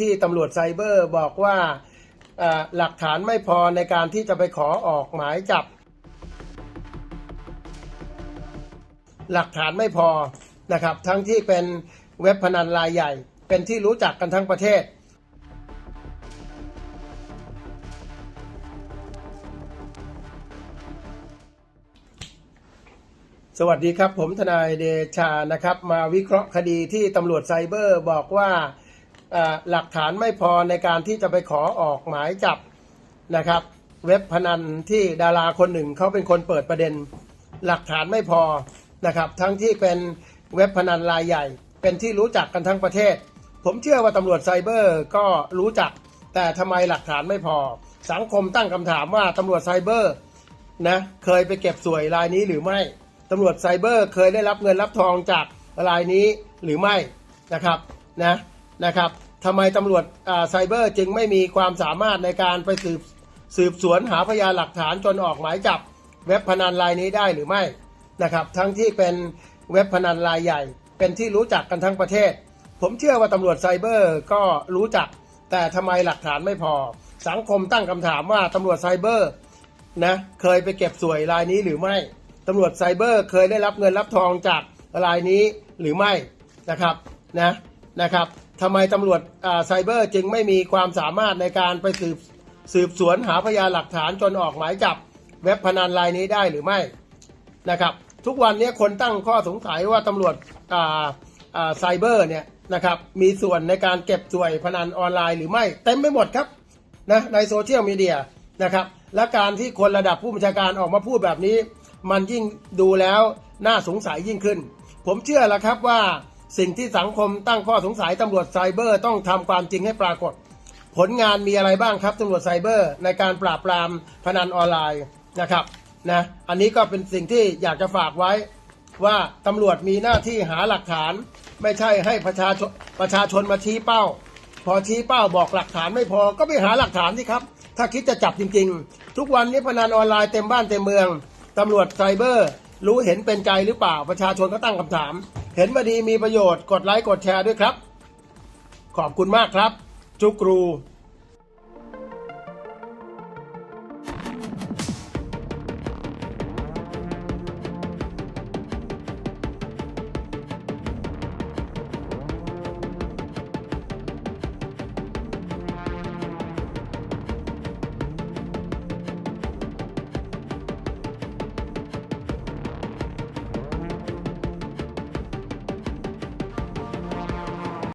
ที่ตำรวจไซเบอร์บอกว่าหลักฐานไม่พอในการที่จะไปขอออกหมายจับ หลักฐานไม่พอนะครับ ทั้งที่เป็นเว็บพนันรายใหญ่ เป็นที่รู้จักกันทั้งประเทศ สวัสดีครับผมทนายเดชานะครับ มาวิเคราะห์คดีที่ตำรวจไซเบอร์บอกว่า หลักฐานไม่พอในการที่จะไปขอออกหมายจับนะครับ เว็บพนันที่ดาราคนหนึ่งเขาเป็นคนเปิดประเด็น หลักฐานไม่พอนะครับ ทั้งที่เป็นเว็บพนันรายใหญ่ เป็นที่รู้จักกันทั้งประเทศ ผมเชื่อว่าตำรวจไซเบอร์ก็รู้จัก แต่ทำไมหลักฐานไม่พอ สังคมตั้งคำถามว่าตำรวจไซเบอร์นะเคยไปเก็บสวยรายนี้หรือไม่ตำรวจไซเบอร์เคยได้รับเงินรับทองจากรายนี้หรือไม่นะครับนะนะครับ ทำไมตำรวจไซเบอร์จึงไม่มีความสามารถในการไปสืบสืบสวนหาพยานหลักฐานจนออกหมายจับเว็บพนันรายนี้ได้หรือไม่นะครับ ทั้งที่เป็นเว็บพนันรายใหญ่ เป็นที่รู้จักกันทั้งประเทศ ผมเชื่อว่าตำรวจไซเบอร์ก็รู้จัก แต่ทำไมหลักฐานไม่พอ สังคมตั้งคำถามว่าตำรวจไซเบอร์นะเคยไปเก็บสวยรายนี้หรือไม่ตำรวจไซเบอร์เคยได้รับเงินรับทองจากรายนี้หรือไม่นะครับนะนะครับ ทำไมตำรวจไซเบอร์จึงไม่มีความสามารถในการไปสืบสืบสวนหาพยานหลักฐานจนออกหมายจับเว็บพนันรายนี้ได้หรือไม่นะครับ ทุกวันนี้คนตั้งข้อสงสัยว่าตำรวจไซเบอร์เนี่ยนะครับมีส่วนในการเก็บสวยพนันออนไลน์หรือไม่เต็มไปหมดครับนะในโซเชียลมีเดียนะครับและการที่คนระดับผู้บัญชาการออกมาพูดแบบนี้ มันยิ่งดูแล้วน่าสงสัยยิ่งขึ้น ผมเชื่อแล้วครับว่า สิ่งที่สังคมตั้งข้อสงสัยตำรวจไซเบอร์ ต้องทำความจริงให้ปรากฏ ผลงานมีอะไรบ้างครับตำรวจไซเบอร์ ในการปราบปรามพนันออนไลน์นะครับนะอันนี้ก็เป็นสิ่งที่อยากจะฝากไว้ว่าตำรวจมีหน้าที่หาหลักฐาน ไม่ใช่ให้ประชาชนประชาชนมาชี้เป้า พอชี้เป้าบอกหลักฐานไม่พอก็ไปหาหลักฐานสิครับ ถ้าคิดจะจับจริง ๆ ทุกวันนี้พนันออนไลน์เต็มบ้านเต็มเมืองตำรวจไซเบอร์ รู้เห็นเป็นใจหรือเปล่าประชาชนก็ตั้งคำถาม เห็นมาดีมีประโยชน์กดไลค์กดแชร์ด้วยครับ ขอบคุณมากครับ จุกรู